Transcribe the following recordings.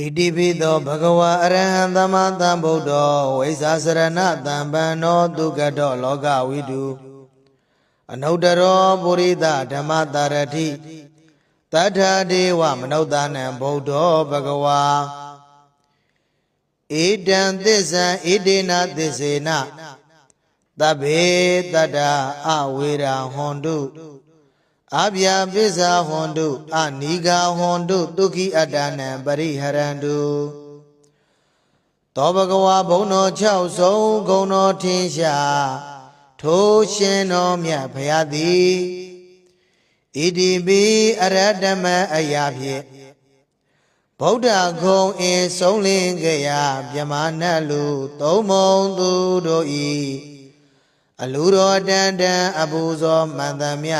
ဣတိပိသောဘဂဝါအရဟံသမ္မာသမ္ဗုဒ္ဓောဝိဇ္ဇာစရဏတံပန္နောဒုက္ကတောလောကဝိတုအနုတ္တရောပုရိသဓမ္မတရတိတထာဒေဝမနုဿာနံဗုဒ္ဓောဘဂဝါဧတံသစ္ဆံဣတိနာသစ္စေနတဗ္ဗေတတ္တအဝေရာဟွန်တု အဗျာပိစ္ဆာဟွန်တုအနိဂါဟွန်တုဒုက္ခိအတ္တနံပရိဟရန္တုသောဘဂဝါဘုံတော်6ဆုံးဂုံတော်ထင်ရှားထိုရှင်တော်မြတ်ဖရာသည်ဣတိပိအရတ္တမအရာဖြင့်ဗုဒ္ဓဂုံအင်းဆုံးလင်းကြရာမြမနတ်လူသုံးမုံသူတို့ဤအလူတော်တန်တန်အပူဇော်မန္တမြ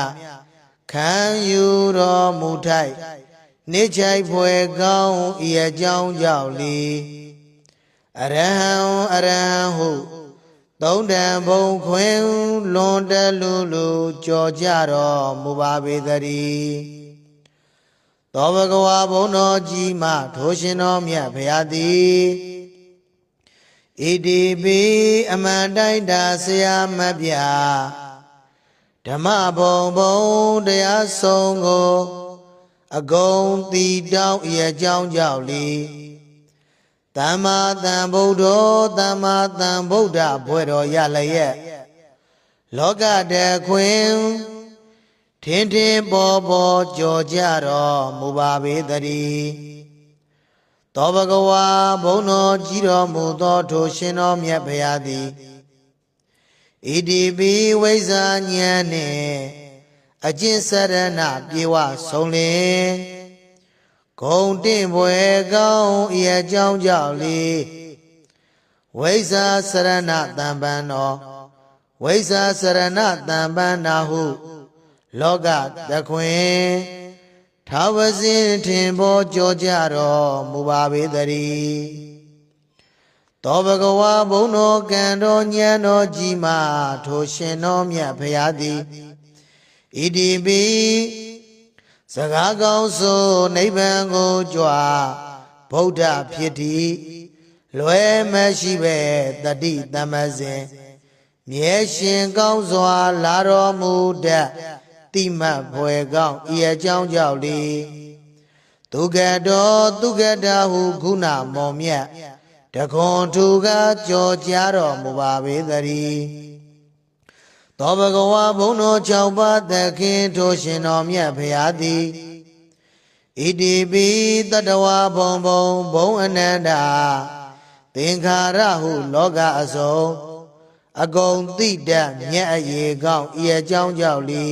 ခံယူတော်မူထိုက်နေချိုက်ဖွယ်ကောင်းဤအကြောင်းကြောင့်လီအရဟံအရဟံဟုသုံးတန်ဘုံခွင်လွန်တလူလူကြော်ကြတော်မူပါပေသတည်းသောဘဂဝါဘုံတော်ကြီးမှထိုရှင်တော်မြတ်ဖရာသည်ဣတိပိအမန္တိုက်တာဆရာမပြ ဓမ္မဘုံဘုံတရားဆုံးကိုအကုန်တီတောင်းဤအကြောင်းကြောင့်လီသမ္မာသမ္ဗုဒ္ဓောသမ္မာသမ္ဗုဒ္ဓဘွယ်တော်ရလျက်လောကတခွင်ထင်းထင်းပေါ်ပေါ်ကြော်ကြတော်မူပါပေတည်းသောဘဂဝါဘုံတော်ကြီးတော်မူသောထိုရှင်တော်မြတ်ဖရာသည် ဣတိပိဝိဇ္ဇာဉာဏ်နှင့်အကျင့်စရဏပြေဝဆုံးလင်ဂုံတင့်ဘွယ်ကောင်းဤအကြောင်းကြောင့်လေဝိဇ္ဇာစရဏတံပံတော်ဝိဇ္ဇာစရဏတံပံနာဟု လောကတခွင်ထာဝစဉ်ထင်ပေါ်ကြောကြတော်မူပါပေတည်း တောဘဂဝါဘုံတော်ကံတော်ဉာဏ်တော်ကြီးမှထိုရှင်တော်မြတ်ဖရာသည်ဣတိပိစကားကောင်းဆိုနိဗ္ဗာန်ကိုကြွားဗုဒ္ဓဖြစ်သည်လွယ်မရှိပဲတတိတမဇင်မြဲရှင်ကောင်းစွာ လာတော်မူတတ်တိမတ်ဘွယ်ကောင်းဤအကြောင်းကြောင့်လေဒုက္ကတောဒုက္ကတာဟုခုနမော်မြတ် တခွန်ထူကကြော်ကြတော်မူပါပေသတည်းသောဘဂဝါဘုံတော်၆ပါးသခင်ထိုရှင်တော်မြတ်ဖရာသည်ဣတိပိတတဝဘုံဘုံဘုံအနန္တာသင်္ခါရဟုလောကအစုံအကုန်တိတတ်မြတ်အရေကောင်းဤအကြောင်းကြောင့်လီ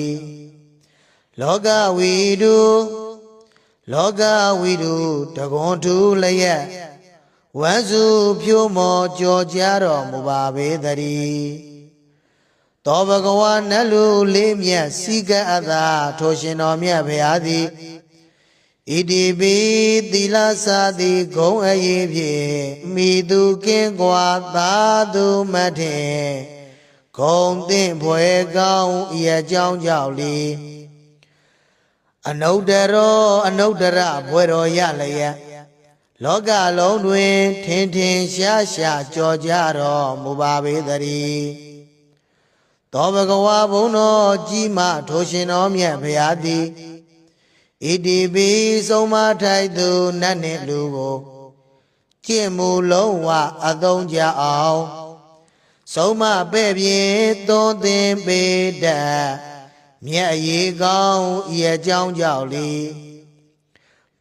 လောကဝီတုလောကဝီတုတကွန်တူလျက် ဝမ်းစုဖြိုးမော်ကြော်ကြတော်မူပါပေတည်းတောဘဂဝါနတ်လူလေးမြတ်စီကံအသာထိုရှင်တော်မြတ်ဖရာသည်ဣတိပိသီလစာတိဂုံအရေးဖြင့်မိသူကင်းကွာသာသူမထေဂုံသင့်ဘွယ်ကောင်းဤအကြောင်းကြောင့်လေအနုတ္တရောအနုတ္တရဘွယ်တော်ရလျက် လောကလုံးတွင်ထင်ထင်ရှားရှားကြော်ကြတော်မူပါပေတည်းသောဘဂဝါဘုံတော်ကြီးမှထိုရှင်တော်မြတ်ဖရာသည်ဣတိပိဆုံးမထိုက်သူနတ်နှင့်လူကိုကျင့်မူလုံးဝအသုံးကြအောင်ဆုံးမပဲ့ပြေသွန်သင်ပေတတ်မြတ်ရေကောင်းဤအကြောင်းကြောင့်လေ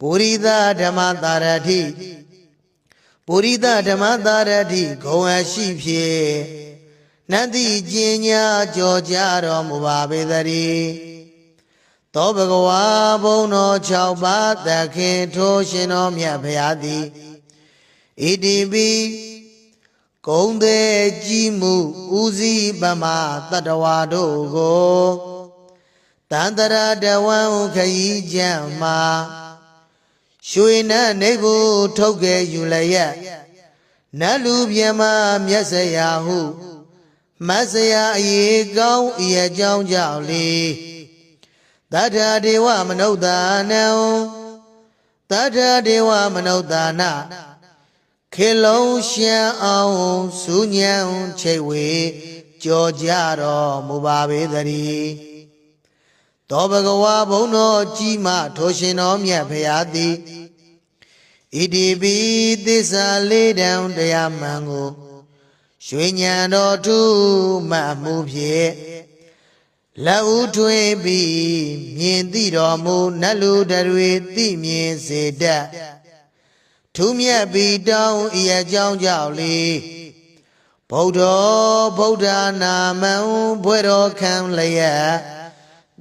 ပုရိသဓမ္မတာရတိပုရိသဓမ္မတာရတိဂုံအရှိဖြင့်နတ်တိကျင်ညာကြောကြတော်မူပါပေသတည်းသောဘဂဝါဘုံတော်6ပါးသခင်ထိုးရှင်တော်မြတ်ဖရာသည်ဣတိပိဂုံသေးကြီးမှုဥစည်းပမတတဝါတို့ကိုတန္တရာတဝံခရီးကြံမှာ ရွှေနတ်နေကိုထုတ်ခဲ့ယူလျက်နတ်လူပြမမျက်စရာဟုမဆရာအရေကောင်းဤအကြောင်းကြောင့်လေတထာဒေဝမနုဿာနံတထဒေဝမနုဿာနခေလုံးရှမ်းအောင်စုညံချိတ်ဝေကြော်ကြတော်မူပါပေသတည်း သောဘဂဝါဘုံတော်ကြီးမှထိုရှင်တော်မြတ်ဖရာသည်ဣတိပိသစ္စာလေးတံတရားမှန်ကိုရွှေညံတော်ထုမှတ်မှုဖြင့်လက်ဦးထွေးပြီးမြင်သိတော်မူနတ်လူတွေသိမြင်စေတတ်ထူးမြတ်ပြီးတောင်းဤအကြောင်းကြောင့်လေဗုဒ္ဓဗုဒ္ဓနာမံဘွေတော်ခံလျက်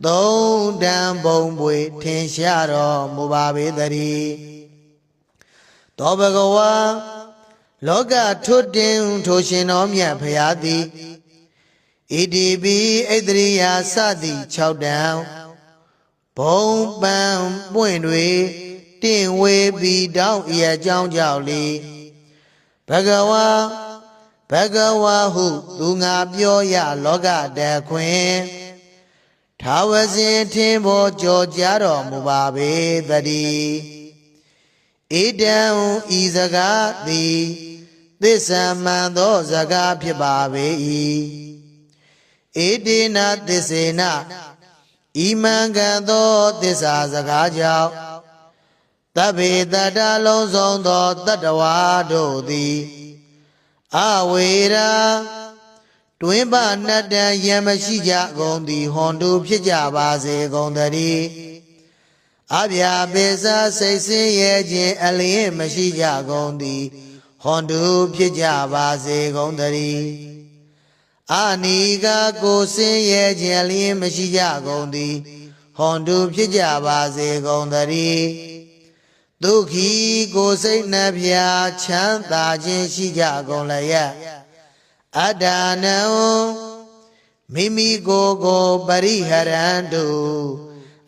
သုံးတန်ဘုံပွေထင်ရှားတော်မူပါပေတည်းသောဘဂဝါလောကထွတ်တင်ထိုရှင်တော်မြတ်ဖရာသည်ဣတိပိဣတရိယာစသည်6တန်ဘုံပန်းပွင့်တွေတင့်ဝေပြီးတောင်းဤအကြောင်းကြောင့်လေဘဂဝါဘဂဝါဟု သူငါပြောရလောကတခွင် ထာဝစဉ်ထင်ဖို့ကြောကြတော်မူပါပေတည်းဣဒံဤစကားသည်သစ္စာမှန်သောစကားဖြစ်ပါပေ၏ဣတိနာသစ္စေနဤမှန်ကန်သောသစ္စာစကားကြောင့်တဗ္ဗေတတ္တလုံးစုံသောတတ္တဝါတို့သည်အဝေရာ တွင်ပါနတ္တံယံမရှိကြကုန်သည်ဟွန်တုဖြစ်ကြပါစေကုန်တည်းအဗျာပေစာစိတ်ဆင်းရဲခြင်းအလင်းမရှိကြကုန်သည်ဟွန်တုဖြစ်ကြပါစေကုန်တည်းအာနီကကိုဆင်းရဲခြင်းအလင်းမရှိကြကုန်သည်ဟွန်တုဖြစ်ကြပါစေကုန်တည်းဒုက္ခီကိုစိတ်နှပြချမ်းသာခြင်းရှိကြကုန်လျက် အတ္တနံမိမိကိုယ်ကိုပရိဟရန္တု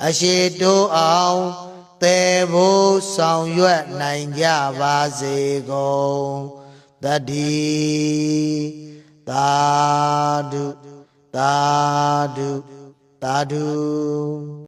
အရှိတိုးအောင်သေဖို့ဆောင်ရွက်နိုင်ကြပါစေကုန်တတိသာဓုသာဓုသာဓု